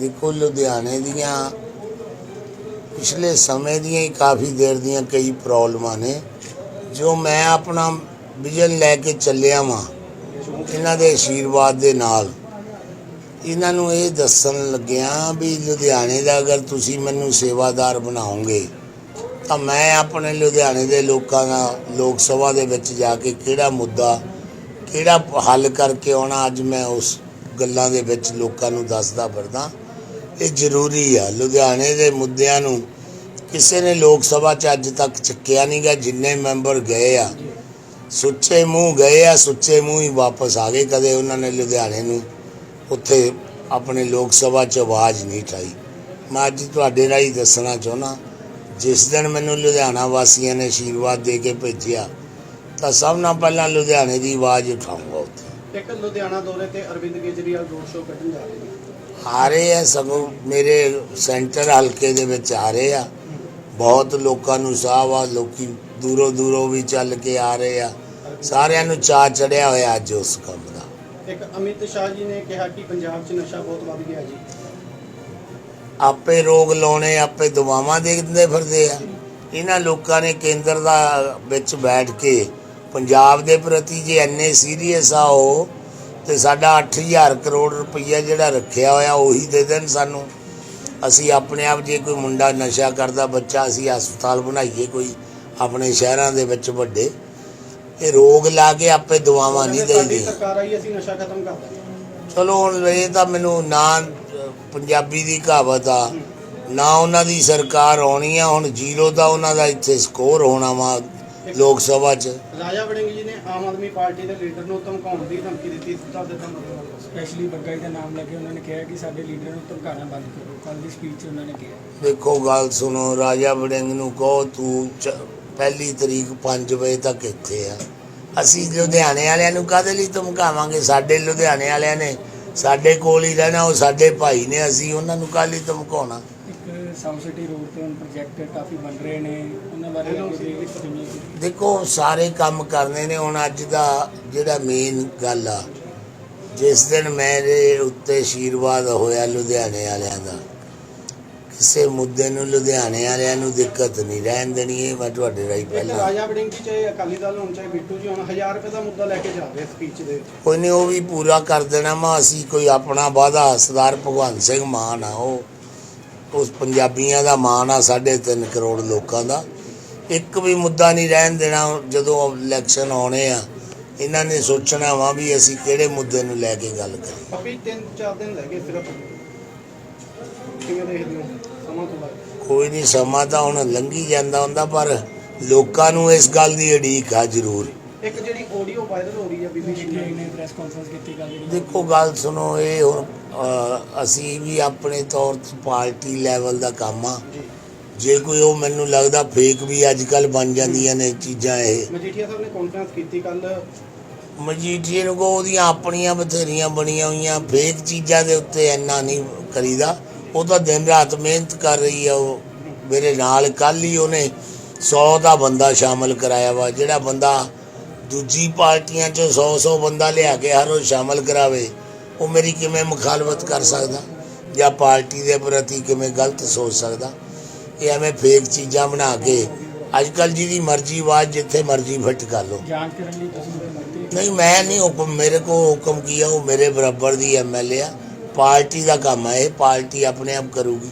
ਦੇਖੋ, ਲੁਧਿਆਣੇ ਦੀਆਂ ਪਿਛਲੇ ਸਮੇਂ ਦੀਆਂ ਹੀ ਕਾਫੀ ਦੇਰ ਦੀਆਂ ਕਈ ਪ੍ਰੋਬਲਮਾਂ ਨੇ, ਜੋ ਮੈਂ ਆਪਣਾ ਵਿਜ਼ਨ ਲੈ ਕੇ ਚੱਲਿਆ ਵਾਂ, ਇਹਨਾਂ ਦੇ ਆਸ਼ੀਰਵਾਦ ਦੇ ਨਾਲ। ਇਹਨਾਂ ਨੂੰ ਇਹ ਦੱਸਣ ਲੱਗਿਆ ਵੀ ਲੁਧਿਆਣੇ ਦਾ ਅਗਰ ਤੁਸੀਂ ਮੈਨੂੰ ਸੇਵਾਦਾਰ ਬਣਾਓਗੇ, ਤਾਂ ਮੈਂ ਆਪਣੇ ਲੁਧਿਆਣੇ ਦੇ ਲੋਕਾਂ ਦਾ, ਲੋਕ ਸਭਾ ਦੇ ਵਿੱਚ ਜਾ ਕੇ ਕਿਹੜਾ ਮੁੱਦਾ, ਕਿਹੜਾ ਹੱਲ ਕਰਕੇ ਆਉਣਾ, ਅੱਜ ਮੈਂ ਉਸ ਗੱਲਾਂ ਦੇ ਵਿੱਚ ਲੋਕਾਂ ਨੂੰ ਦੱਸਦਾ ਫਿਰਦਾ। ਇਹ ਜ਼ਰੂਰੀ ਆ। ਲੁਧਿਆਣੇ ਦੇ ਮੁੱਦਿਆਂ ਨੂੰ ਕਿਸੇ ਨੇ ਲੋਕ ਸਭਾ 'ਚ ਅੱਜ ਤੱਕ ਚੱਕਿਆ ਨਹੀਂਗਾ ਜਿੰਨੇ ਮੈਂਬਰ ਗਏ ਆ। ਸੁੱਚੇ ਮੂੰਹ ਗਏ ਆ, ਸੁੱਚੇ ਮੂੰਹ ਹੀ ਵਾਪਸ ਆ ਗਏ। ਕਦੇ ਉਹਨਾਂ ਨੇ ਲੁਧਿਆਣੇ ਨੂੰ ਉੱਥੇ ਆਪਣੇ ਲੋਕ ਸਭਾ 'ਚ ਆਵਾਜ਼ ਨਹੀਂ ਉਠਾਈ ਮੈਂ ਅੱਜ ਤੁਹਾਡੇ ਰਾਹੀਂ ਦੱਸਣਾ ਚਾਹੁੰਦਾ, ਜਿਸ ਦਿਨ ਮੈਨੂੰ ਲੁਧਿਆਣਾ ਵਾਸੀਆਂ ਨੇ ਆਸ਼ੀਰਵਾਦ ਦੇ ਕੇ ਭੇਜਿਆ, ਤਾਂ ਸਭ ਨਾਲ ਪਹਿਲਾਂ ਲੁਧਿਆਣੇ ਦੀ ਆਵਾਜ਼ ਉਠਾਊਂਗਾ ਉੱਥੇ। ਲੁਧਿਆਣਾ ਦੌਰੇ ਤੇ ਅਰਵਿੰਦ ਕੇਜਰੀਵਾਲ ਰੋਡ ਸ਼ੋਅ ਕੱਢਣ ਜਾ ਰਹੇ ਨੇ। ਆ ਰਹੇ ਆ ਸਗੋਂ ਮੇਰੇ ਸੈਂਟਰ ਹਲਕੇ ਦੇ ਵਿੱਚ ਆ ਰਹੇ ਆ। ਬਹੁਤ ਲੋਕਾਂ ਨੂੰ ਸਾਹ ਆ ਲੋਕੀ ਦੂਰੋਂ ਦੂਰੋਂ ਵੀ ਚੱਲ ਕੇ ਆ ਰਹੇ ਆ। ਸਾਰਿਆਂ ਨੂੰ ਚਾਅ ਚੜਿਆ ਹੋਇਆ ਅੱਜ ਉਸ ਕੰਮ ਦਾ। ਇੱਕ ਅਮਿਤ ਸ਼ਾਹ ਜੀ ਨੇ ਕਿਹਾ ਕਿ ਪੰਜਾਬ 'ਚ ਨਸ਼ਾ ਬਹੁਤ ਵੱਧ ਗਿਆ ਜੀ। ਆਪੇ ਰੋਗ ਲਾਉਣੇ ਆਪੇ ਦਵਾਵਾਂ ਦੇ ਦਿੰਦੇ ਫਿਰਦੇ ਆ। ਇਹਨਾਂ ਲੋਕਾਂ ਨੇ ਕੇਂਦਰ ਦਾ ਵਿੱਚ ਬੈਠ ਕੇ ਪੰਜਾਬ ਦੇ ਪ੍ਰਤੀ ਜੇ ਐਨੇ ਸੀਰੀਅਸ ਆ ਉਹ ਤੇ ਸਾਡਾ 8000 ਕਰੋੜ ਰੁਪਈਆ ਜਿਹੜਾ ਰੱਖਿਆ ਹੋਇਆ ਉਹੀ ਦੇ ਦੇਣ ਸਾਨੂੰ। ਅਸੀਂ ਆਪਣੇ ਆਪ ਜੇ ਕੋਈ ਮੁੰਡਾ ਨਸ਼ਾ ਕਰਦਾ ਬੱਚਾ ਅਸੀਂ ਹਸਪਤਾਲ ਬਣਾਈਏ ਕੋਈ ਆਪਣੇ ਸ਼ਹਿਰਾਂ ਦੇ ਵਿੱਚ ਵੱਡੇ। ਇਹ ਰੋਗ ਲਾ ਕੇ ਆਪੇ ਦਵਾਵਾਂ ਨਹੀਂ ਦੇਈਦੀਆਂ ਸਰਕਾਰ ਆਈ ਅਸੀਂ ਨਸ਼ਾ ਖਤਮ ਕਰ ਚਲੋ ਹੁਣ ਇਹ ਤਾਂ ਮੈਨੂੰ ਨਾ ਪੰਜਾਬੀ ਦੀ ਕਹਾਵਤ ਆ ਨਾ ਉਹਨਾਂ ਦੀ ਸਰਕਾਰ ਆਉਣੀ ਆ ਹੁਣ ਜ਼ੀਰੋ ਦਾ ਉਹਨਾਂ ਦਾ ਇੱਥੇ ਸਕੋਰ ਹੋਣਾ ਵਾ। ਲੋਕ ਸਭਾ 'ਚ। ਰਾਜਾ ਵੜਿੰਗ ਜੀ ਨੇ ਆਮ ਆਦਮੀ ਪਾਰਟੀ ਦੇ ਲੀਡਰ ਨੂੰ ਧਮਕਾਉਣ ਦੀ ਧਮਕੀ ਦਿੱਤੀ। ਸਿੱਧਾ ਦੇ ਧਮਕੀ ਸਪੈਸ਼ਲੀ ਬੱਗਾ ਜੀ ਦਾ ਨਾਮ ਲੈ ਕੇ ਉਹਨਾਂ ਨੇ ਕਿਹਾ ਕਿ ਸਾਡੇ ਲੀਡਰ ਨੂੰ ਧਮਕਾਉਣਾ ਬੰਦ ਕਰੋ। ਕੱਲ ਦੀ ਸਪੀਚ 'ਚ ਉਹਨਾਂ ਨੇ ਕਿਹਾ। ਦੇਖੋ ਗੱਲ ਸੁਣੋ ਰਾਜਾ ਵੜਿੰਗ ਨੂੰ ਕਹੋ ਤੂੰ ਪਹਿਲੀ ਤਰੀਕ 5 ਵਜੇ ਤੱਕ ਇੱਥੇ ਆ। ਅਸੀਂ ਲੁਧਿਆਣੇ ਵਾਲਿਆਂ ਨੂੰ ਕਾਹਦੇ ਲਈ ਧਮਕਾਵਾਂਗੇ? ਸਾਡੇ ਲੁਧਿਆਣੇ ਵਾਲਿਆਂ ਨੇ ਸਾਡੇ ਕੋਲ ਹੀ ਰਹਿਣਾ ਉਹ ਸਾਡੇ ਭਾਈ ਨੇ ਅਸੀਂ ਉਹਨਾਂ ਨੂੰ ਕਾਹਦੇ ਲਈ ਧਮਕਾਉਣਾ ਇੱਕ ਸਾਊਥ ਸਿਟੀ ਰੋਡ ਤੇ ਹੁਣ ਪ੍ਰੋਜੈਕਟ ਕਾਫੀ ਬਣ ਰਹੇ ਨੇ ਉਹਨਾਂ ਬਾਰੇ Hello, ਕੋਈ sir. ਜਿਵੇਂ ਦੇਖੋ ਸਾਰੇ ਕੰਮ ਕਰਨੇ ਨੇ ਹੁਣ ਅੱਜ ਦਾ ਜਿਹੜਾ ਮੇਨ ਗੱਲ ਆ ਜਿਸ ਦਿਨ ਮੇਰੇ ਉੱਤੇ ਆਸ਼ੀਰਵਾਦ ਹੋਇਆ ਲੁਧਿਆਣੇ ਵਾਲਿਆਂ ਦਾ ਕਿਸੇ ਮੁੱਦੇ ਨੂੰ ਲੁਧਿਆਣੇ ਵਾਲਿਆਂ ਨੂੰ ਦਿੱਕਤ ਨਹੀਂ ਰਹਿਣ ਦੇਣੀ ਇਹ ਮੈਂ ਤੁਹਾਡੇ ਰਾਹੀਂ ਪਹਿਲਾਂ ਰਾਜਾ ਵੜਿੰਗ ਜੀ ਚਾਹੇ ਅਕਾਲੀ ਦਲ ਹੋਣ ਚਾਹੇ ਬਿੱਟੂ ਜੀ ਹੁਣ 1000 ਰੁਪਏ ਦਾ ਮੁੱਦਾ ਲੈ ਕੇ ਜਾ ਰਹੇ ਸਪੀਚ ਦੇ। ਕੋਈ ਨਹੀਂ ਉਹ ਵੀ ਪੂਰਾ ਕਰ ਦੇਣਾ ਵਾ ਅਸੀਂ ਕੋਈ ਆਪਣਾ ਵਾਦਾ ਸਰਦਾਰ ਭਗਵੰਤ ਸਿੰਘ ਮਾਨ ਆ ਉਹ। ਉਸ ਪੰਜਾਬੀਆਂ ਦਾ ਮਾਨ ਆ 3.5 ਕਰੋੜ ਲੋਕਾਂ ਦਾ। ਇੱਕ ਵੀ ਮੁੱਦਾ ਨਹੀਂ ਰਹਿਣ ਦੇਣਾ ਜਦੋਂ ਇਲੈਕਸ਼ਨ ਆਉਣੇ ਆ ਇਹਨਾਂ ਨੇ ਸੋਚਣਾ ਵਾ ਵੀ ਅਸੀਂ ਕਿਹੜੇ ਮੁੱਦੇ ਨੂੰ ਲੈ ਕੇ ਗੱਲ ਕਰੀਏ। ਅਭੀ 3-4 ਦਿਨ ਗਏ ਸਿਰਫ। ਕਿਵੇਂ ਦੇਖਦੇ ਹੋ? ਕੋਈ ਨਹੀਂ ਸਮਾਂ ਤਾਂ ਹੁਣ ਲੰਘੀ ਜਾਂਦਾ ਹੁੰਦਾ ਪਰ ਲੋਕਾਂ ਨੂੰ ਇਸ ਗੱਲ ਦੀ ਉਡੀਕ ਆ ਜ਼ਰੂਰ। ਇੱਕ ਜਿਹੜੀ ਆਡੀਓ ਵਾਇਰਲ ਹੋ ਰਹੀ ਹੈ ਬੀਬੀ ਜੀ। ਨੇ ਪ੍ਰੈਸ ਕਾਨਫਰੰਸ ਕੀਤੀ ਗੱਲ ਜਿਹੜੀ ਦੇਖੋ ਗੱਲ ਸੁਣੋ ਇਹ ਹੁਣ ਅਸੀਂ ਵੀ ਆਪਣੇ ਤੌਰ ਤੇ ਪਾਰਟੀ ਲੈਵਲ ਦਾ ਕੰਮ ਆ। ਜੀ। ਕੋਈ ਉਹ ਮੈਨੂੰ ਲੱਗਦਾ ਫੇਕ ਵੀ ਅੱਜ ਕੱਲ ਬਣ ਜਾਂਦੀਆਂ ਨੇ ਚੀਜ਼ਾਂ ਇਹ। ਮਜੀਠੀਆ ਸਾਹਿਬ ਨੇ ਕਾਨਫਰੰਸ ਕੀਤੀ ਕੱਲ ਮਜੀਠੀਏ ਨੂੰ ਉਹਦੀਆਂ ਆਪਣੀਆਂ ਬਥੇਰੀਆਂ ਬਣੀਆਂ ਹੋਈਆਂ ਫੇਕ ਚੀਜ਼ਾਂ ਦੇ ਉੱਤੇ ਇੰਨਾ ਨਹੀਂ ਕਰੀਦਾ। ਉਹ ਤਾਂ ਦਿਨ ਰਾਤ ਮਿਹਨਤ ਕਰ ਰਹੀ ਆ ਉਹ। ਮੇਰੇ ਨਾਲ ਕੱਲ ਹੀ ਉਹਨੇ 100 ਦਾ ਬੰਦਾ ਸ਼ਾਮਲ ਕਰਾਇਆ ਵਾ ਜਿਹੜਾ ਬੰਦਾ ਦੂਜੀ ਪਾਰਟੀਆਂ 'ਚੋਂ 100 100 ਬੰਦਾ ਲਿਆ ਕੇ ਹਰ ਰੋਜ਼ ਸ਼ਾਮਲ ਕਰਾਵੇ ਉਹ ਮੇਰੀ ਕਿਵੇਂ ਮੁਖਾਲਫਤ ਕਰ ਸਕਦਾ? ਜਾਂ ਪਾਰਟੀ ਦੇ ਪ੍ਰਤੀ ਕਿਵੇਂ ਗਲਤ ਸੋਚ ਸਕਦਾ? ਇਹ ਐਵੇਂ ਫੇਕ ਚੀਜ਼ਾਂ ਬਣਾ ਕੇ ਅੱਜ ਕੱਲ ਜਿਹਦੀ ਮਰਜ਼ੀ ਆਵਾਜ਼ ਜਿੱਥੇ ਮਰਜ਼ੀ ਫਿੱਟ ਕਰ ਲਓ। ਜਾਂਚ ਕਰਨ ਲਈ ਤੁਸੀਂ ਮੰਗਤੇ ਨਹੀਂ ਮੈਂ ਨਹੀਂ ਹੁਕਮ ਮੇਰੇ ਕੋ ਹੁਕਮ ਕੀਆ ਉਹ ਮੇਰੇ ਬਰਾਬਰ ਦੀ ਐਮਐਲਏ ਆ। ਪਾਰਟੀ ਦਾ ਕੰਮ ਹੈ ਇਹ ਪਾਰਟੀ ਆਪਣੇ ਆਪ ਕਰੂਗੀ।